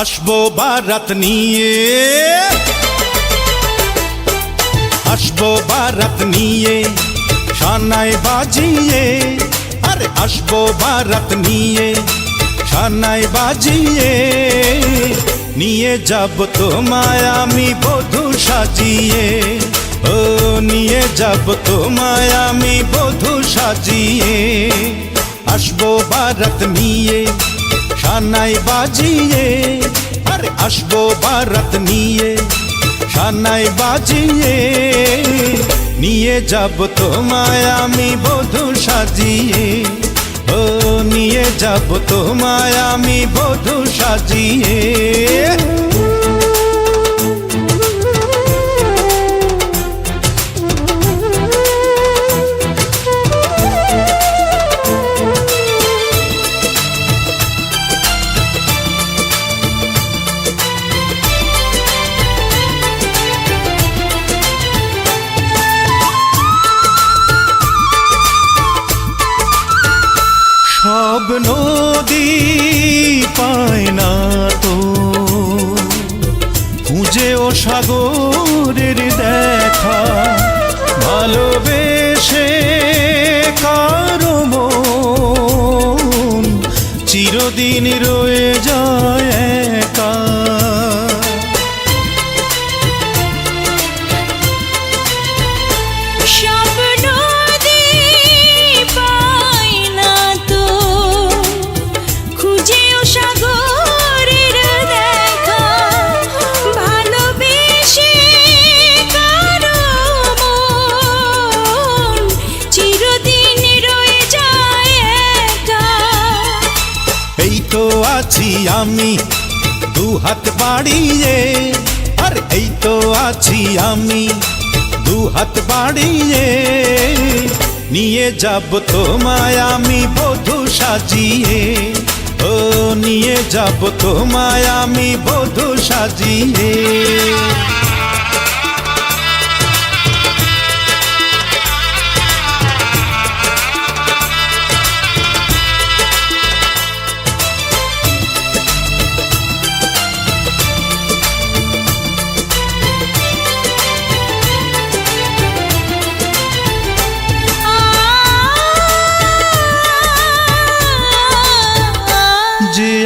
আসব বারাত নিয়ে। আসব বারাত নিয়ে সানাই বাজিয়ে। আরে আসব বারাত নিয়ে সানাই বাজিয়ে। নিয়ে যাব তোমায় আমি বধূ সাজিয়ে। ও, নিয়ে যাব তোমায় আমি বধূ সাজিয়ে। আসব বারাত নিয়ে সানাই বাজিয়ে, আর আসব ভারত নিয়ে। সানাই বাজিয়ে, নিয়ে যাব তোমায় আমি বধু সাজিয়ে। ও, নিয়ে যাব তোমায় আমি বধু সাজিয়ে। পায় না তো। খুঁজে ও সাগরের দেখা ভালোবেসে কারও মন। চিরদিন রয়ে যায় আমি দু হাত বাড়িয়ে, আর এই তো আছি আমি দু হাত বাড়িয়ে। নিয়ে যাব তোমায় আমি বধু সাজিয়ে, ও নিয়ে যাব তোমায় আমি বধু সাজিয়ে।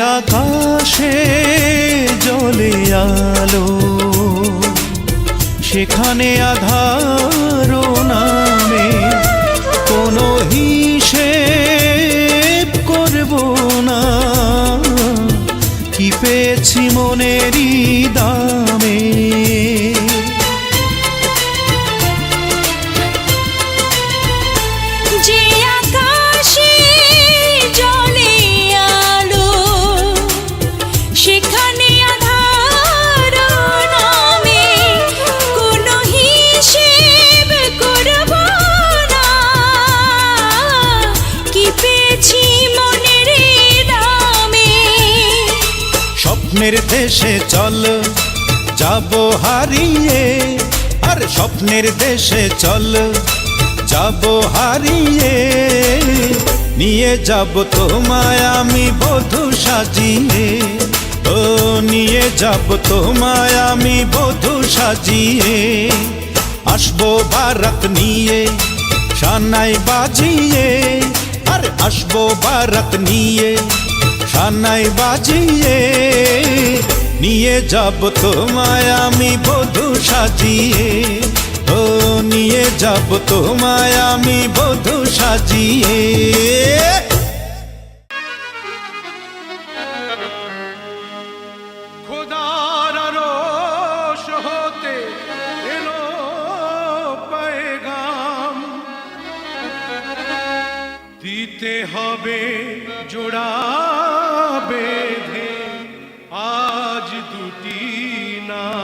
আকাশে জলে আলো সেখানে আধার নামে কোনো হিসেব করব না। কি পেয়েছি মনেরই দামে স্বপ্নের দেশে চল, যাব হারিয়ে। আর স্বপ্নের দেশে চল, যাব হারিয়ে। নিয়ে যাব তোমায় আমি বধূ সাজিয়ে। ও, নিয়ে যাব তোমায় আমি বধূ সাজিয়ে। আসব বারাত নিয়ে, সানাই বাজিয়ে। আর আসব বারাত নিয়ে সানাই বাজিয়ে নিয়ে যাব তোমায় আমি বধূ সাজিয়ে। ও, নিয়ে যাব তোমায় আমি বধূ সাজিয়ে। দিতে হবে জোড়া নাম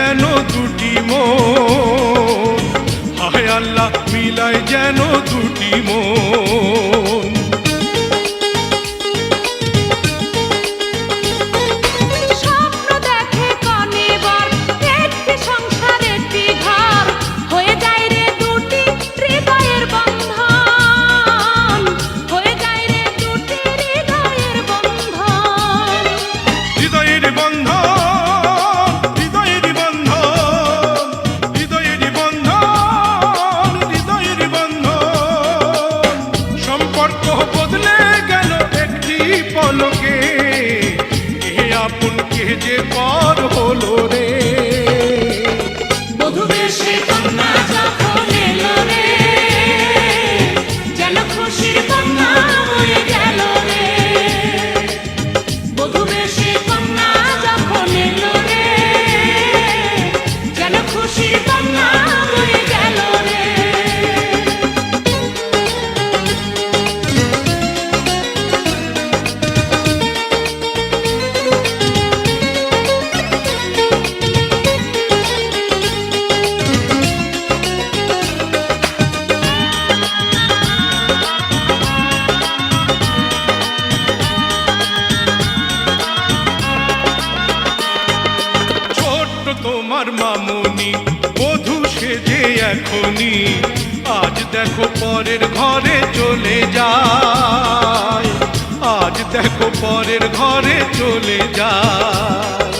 যেন দুটি মো হায় আল্লাহ মিলাই যেন সম্পর্ক বদলে গেল একটি পলকে। কে আপন কে যে পর হলো আজ দেখো পরের ঘরে চলে যায় আজ দেখো পরের ঘরে চলে যায়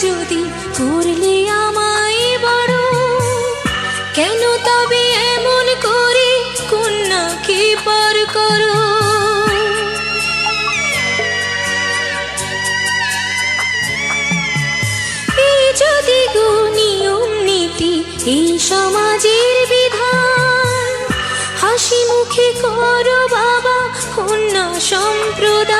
যদি আমায় বড় কেন তবে এমন করে পার যদি গো নীতি এই সমাজের বিধান, হাসি মুখে করো বাবা, কন্যা সম্প্রদান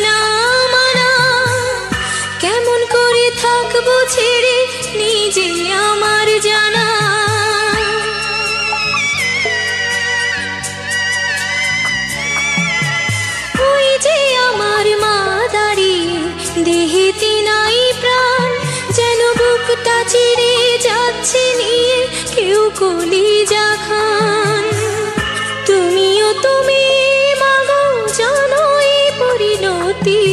বুকটা চিড়ে যাচ্ছে নিয়ে কেউ কলি খান তুমিও তুমি, মাগো, জানো এই পরিণতি।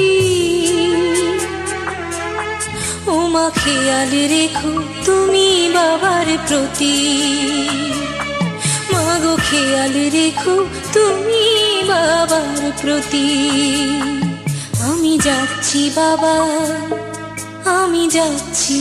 ও মা খেয়াল রেখো তুমি বাবার প্রতি। মাগো, খেয়াল রেখো তুমি বাবার প্রতি। আমি যাচ্ছি বাবা, আমি যাচ্ছি।